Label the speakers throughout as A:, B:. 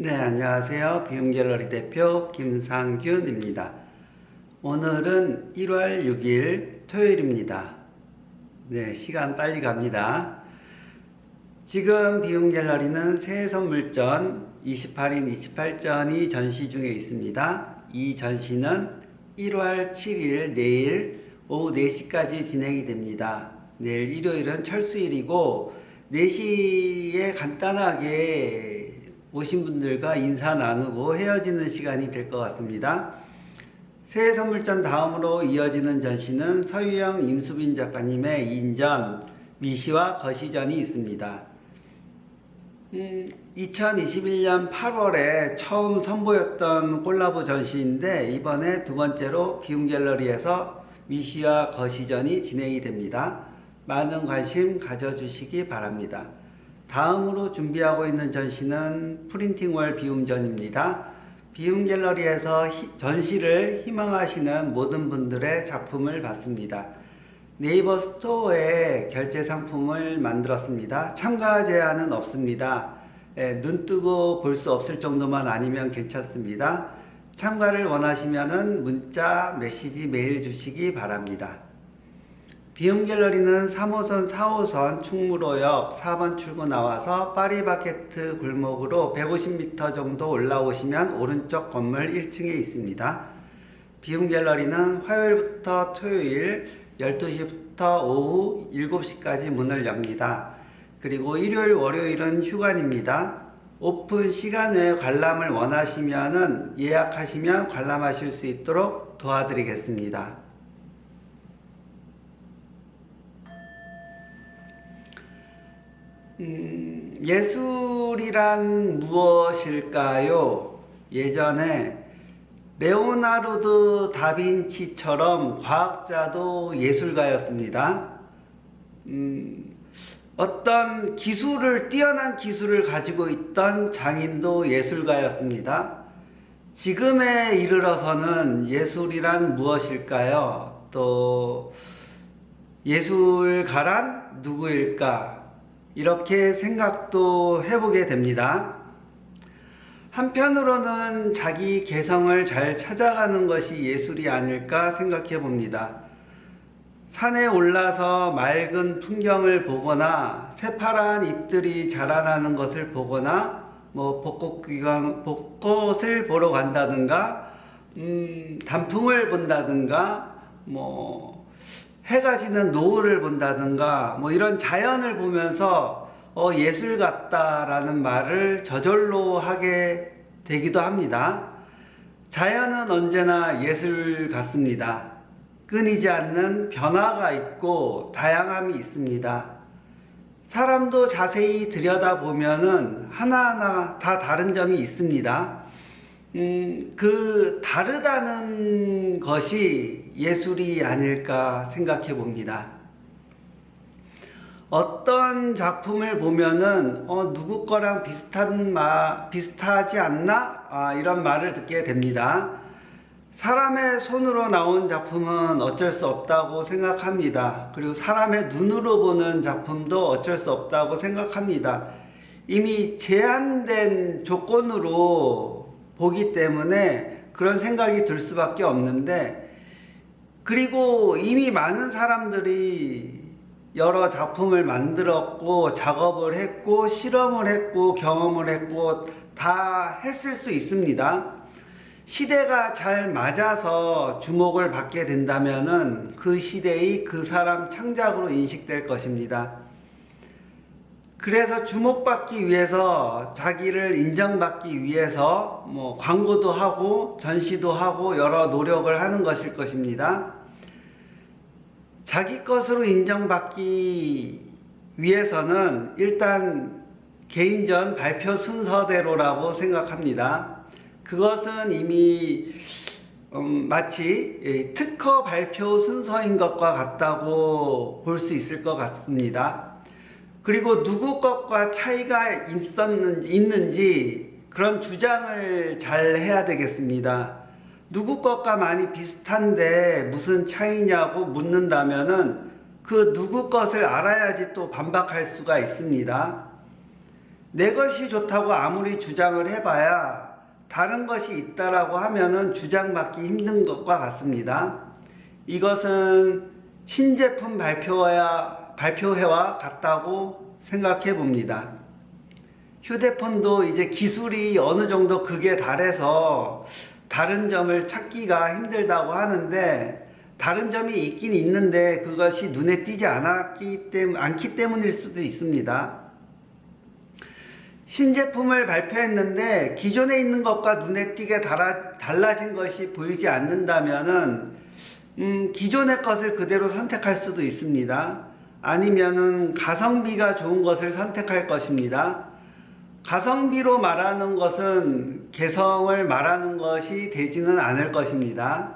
A: 네, 안녕하세요. 비움갤러리 대표 김상균입니다. 오늘은 1월 6일 토요일입니다. 네, 시간 빨리 갑니다. 지금 비움갤러리는 새해 선물전 28인 28전이 전시 중에 있습니다. 이 전시는 1월 7일 내일 오후 4시까지 진행이 됩니다. 내일 일요일은 철수일이고 4시에 간단하게 오신 분들과 인사 나누고 헤어지는 시간이 될 것 같습니다. 새해 선물전 다음으로 이어지는 전시는 서유영 임수빈 작가님의 인전 미시와 거시전이 있습니다. 음, 2021년 8월에 처음 선보였던 콜라보 전시인데 이번에 두 번째로 비움갤러리에서 미시와 거시전이 진행이 됩니다. 많은 관심 가져주시기 바랍니다. 다음으로 준비하고 있는 전시는 프린팅월 비움전입니다. 비움 갤러리에서 히- 전시를 희망하시는 모든 분들의 작품을 받습니다. 네이버 스토어에 결제 상품을 만들었습니다. 참가 제한은 없습니다. 예, 눈 뜨고 볼 수 없을 정도만 아니면 괜찮습니다. 참가를 원하시면 문자, 메시지, 메일 주시기 바랍니다. 비움갤러리는 3호선, 4호선 충무로역 4번 출구 나와서 파리바게트 골목으로 150m 정도 올라오시면 오른쪽 건물 1층에 있습니다. 비움갤러리는 화요일부터 토요일 12시부터 오후 7시까지 문을 엽니다. 그리고 일요일, 월요일은 휴관입니다. 오픈 시간 외에 관람을 원하시면 예약하시면 관람하실 수 있도록 도와드리겠습니다. 음, 예술이란 무엇일까요? 예전에 레오나르도 다빈치처럼 과학자도 예술가였습니다. 음, 어떤 기술을, 뛰어난 기술을 가지고 있던 장인도 예술가였습니다. 지금에 이르러서는 예술이란 무엇일까요? 또, 예술가란 누구일까? 이렇게 생각도 해보게 됩니다. 한편으로는 자기 개성을 잘 찾아가는 것이 예술이 아닐까 생각해 봅니다. 산에 올라서 맑은 풍경을 보거나 새파란 잎들이 자라나는 것을 보거나 뭐 벚꽃 귀광 벚꽃을 보러 간다든가 음, 단풍을 본다든가 뭐 해가 지는 노을을 본다든가 뭐 이런 자연을 보면서 어, 예술 같다라는 말을 저절로 하게 되기도 합니다. 자연은 언제나 예술 같습니다. 끊이지 않는 변화가 있고 다양함이 있습니다. 사람도 자세히 들여다보면은 하나하나 다 다른 점이 있습니다. 음, 그 다르다는 것이 예술이 아닐까 생각해 봅니다. 어떤 작품을 보면은 어, 누구 거랑 비슷한 마 비슷하지 않나 아, 이런 말을 듣게 됩니다. 사람의 손으로 나온 작품은 어쩔 수 없다고 생각합니다. 그리고 사람의 눈으로 보는 작품도 어쩔 수 없다고 생각합니다. 이미 제한된 조건으로 보기 때문에 그런 생각이 들 수밖에 없는데 그리고 이미 많은 사람들이 여러 작품을 만들었고 작업을 했고 실험을 했고 경험을 했고 다 했을 수 있습니다. 시대가 잘 맞아서 주목을 받게 된다면은 그 시대의 그 사람 창작으로 인식될 것입니다. 그래서 주목받기 위해서 자기를 인정받기 위해서 뭐 광고도 하고 전시도 하고 여러 노력을 하는 것일 것입니다. 자기 것으로 인정받기 위해서는 일단 개인전 발표 순서대로라고 생각합니다. 그것은 이미 음, 마치 예, 특허 발표 순서인 것과 같다고 볼 수 있을 것 같습니다. 그리고 누구 것과 차이가 있었는지, 있는지 그런 주장을 잘 해야 되겠습니다. 누구 것과 많이 비슷한데 무슨 차이냐고 묻는다면은 그 누구 것을 알아야지 또 반박할 수가 있습니다. 내 것이 좋다고 아무리 주장을 해봐야 다른 것이 있다라고 하면은 주장 받기 힘든 것과 같습니다. 이것은 신제품 발표와, 발표회와 같다고 생각해 봅니다. 휴대폰도 이제 기술이 어느 정도 극에 달해서 다른 점을 찾기가 힘들다고 하는데 다른 점이 있긴 있는데 그것이 눈에 띄지 않았기 때문, 않기 때문일 수도 있습니다. 신제품을 발표했는데 기존에 있는 것과 눈에 띄게 달아, 달라진 것이 보이지 않는다면은 음, 기존의 것을 그대로 선택할 수도 있습니다. 아니면은 가성비가 좋은 것을 선택할 것입니다. 가성비로 말하는 것은 개성을 말하는 것이 되지는 않을 것입니다.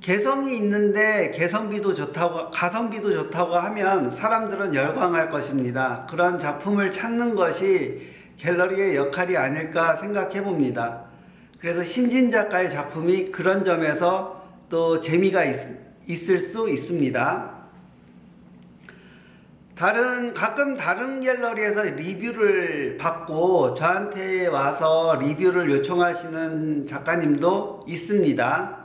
A: 개성이 있는데 개성비도 좋다고 가성비도 좋다고 하면 사람들은 열광할 것입니다. 그런 작품을 찾는 것이 갤러리의 역할이 아닐까 생각해 봅니다. 그래서 신진 작가의 작품이 그런 점에서 또 재미가 있, 있을 수 있습니다. 다른 가끔 다른 갤러리에서 리뷰를 받고 저한테 와서 리뷰를 요청하시는 작가님도 있습니다.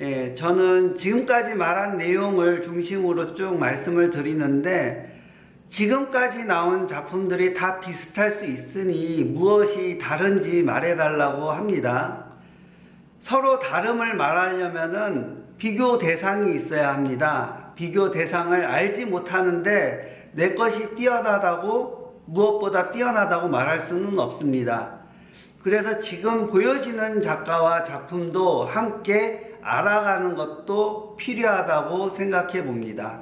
A: 예, 저는 지금까지 말한 내용을 중심으로 쭉 말씀을 드리는데 지금까지 나온 작품들이 다 비슷할 수 있으니 무엇이 다른지 말해달라고 합니다. 서로 다름을 말하려면은 비교 대상이 있어야 합니다. 비교 대상을 알지 못하는데 내 것이 뛰어나다고 무엇보다 뛰어나다고 말할 수는 없습니다. 그래서 지금 보여지는 작가와 작품도 함께 알아가는 것도 필요하다고 생각해 봅니다.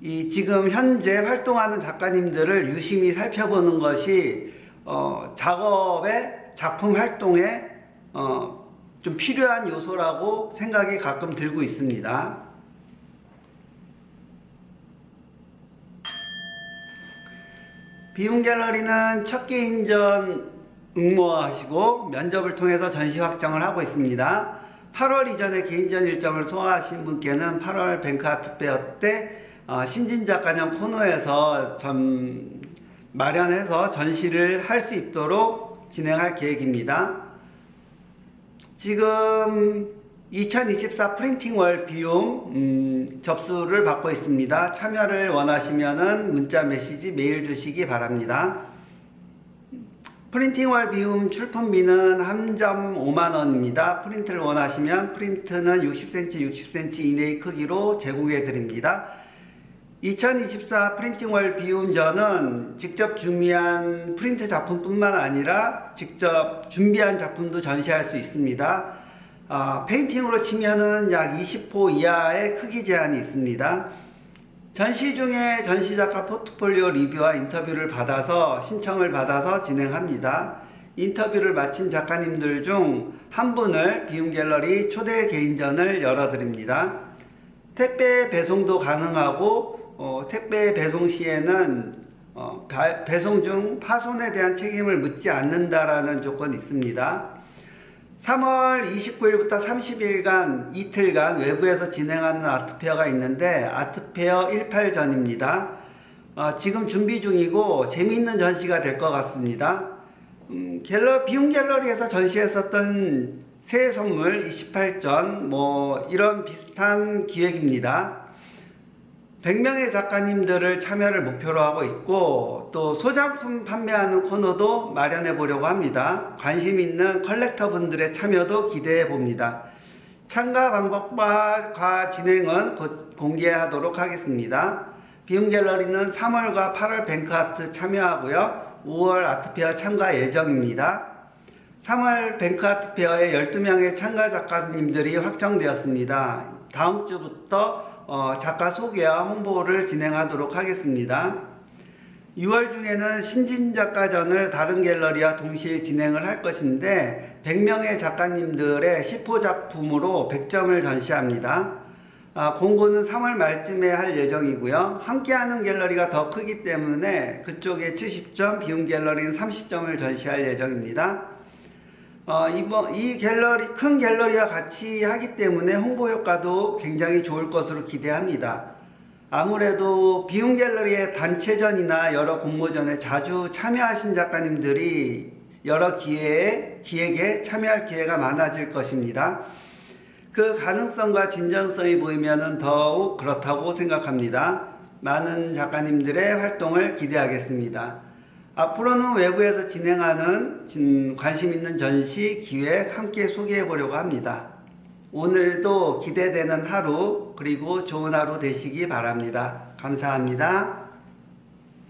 A: 이 지금 현재 활동하는 작가님들을 유심히 살펴보는 것이 어, 작업의 작품 활동에 어, 좀 필요한 요소라고 생각이 가끔 들고 있습니다. 비움 갤러리는 첫 개인전 응모하시고 면접을 통해서 전시 확정을 하고 있습니다. 8월 이전에 개인전 일정을 소화하신 분께는 8월 뱅크아트 페어 때 어, 신진 작가년 코너에서 전 마련해서 전시를 할 수 있도록 진행할 계획입니다. 지금 2024 프린팅 월 비용 음, 접수를 받고 있습니다. 참여를 원하시면은 문자 메시지 메일 주시기 바랍니다. 프린팅월 비움 출품비는 3.5만 원입니다. 프린트를 원하시면 프린트는 60cm, 60cm 이내의 크기로 제공해 드립니다. 2024 프린팅월 비움전은 직접 준비한 프린트 작품뿐만 아니라 직접 준비한 작품도 전시할 수 있습니다. 어, 페인팅으로 치면은 약 20호 이하의 크기 제한이 있습니다. 전시 중에 전시작가 포트폴리오 리뷰와 인터뷰를 받아서 신청을 받아서 진행합니다. 인터뷰를 마친 작가님들 중 한 분을 비움 갤러리 초대 개인전을 열어드립니다. 택배 배송도 가능하고 어, 택배 배송 시에는 어, 가- 배송 중 파손에 대한 책임을 묻지 않는다라는 조건이 있습니다. 3월 29일부터 30일간 이틀간 외부에서 진행하는 아트페어가 있는데 아트페어 18전입니다. 어, 지금 준비 중이고 재미있는 전시가 될 것 같습니다. 음, 갤러, 비움 갤러리에서 전시했었던 새해 선물 28전 뭐 이런 비슷한 기획입니다. 100명의 작가님들을 참여를 목표로 하고 있고 또 소장품 판매하는 코너도 마련해 보려고 합니다. 관심 있는 컬렉터 분들의 참여도 기대해 봅니다. 참가 방법과 과 진행은 곧 공개하도록 하겠습니다. 비움 갤러리는 3월과 8월 뱅크아트 참여하고요. 5월 아트페어 참가 예정입니다. 3월 뱅크아트 페어에 12명의 참가 작가님들이 확정되었습니다. 다음 주부터 어, 작가 소개와 홍보를 진행하도록 하겠습니다. 6월 중에는 신진 작가전을 다른 갤러리와 동시에 진행을 할 것인데 100명의 작가님들의 10호 작품으로 100점을 전시합니다. 아, 공고는 3월 말쯤에 할 예정이고요. 함께하는 갤러리가 더 크기 때문에 그쪽에 70점, 비움 갤러리는 30점을 전시할 예정입니다. 어, 이번 이 갤러리 큰 갤러리와 같이 하기 때문에 홍보 효과도 굉장히 좋을 것으로 기대합니다. 아무래도 비움 갤러리의 단체전이나 여러 공모전에 자주 참여하신 작가님들이 여러 기회에 기획에 참여할 기회가 많아질 것입니다. 그 가능성과 진전성이 보이면 더욱 그렇다고 생각합니다. 많은 작가님들의 활동을 기대하겠습니다. 앞으로는 외부에서 진행하는 진- 관심 있는 전시 기획 함께 소개해 보려고 합니다. 오늘도 기대되는 하루 그리고 좋은 하루 되시기 바랍니다. 감사합니다.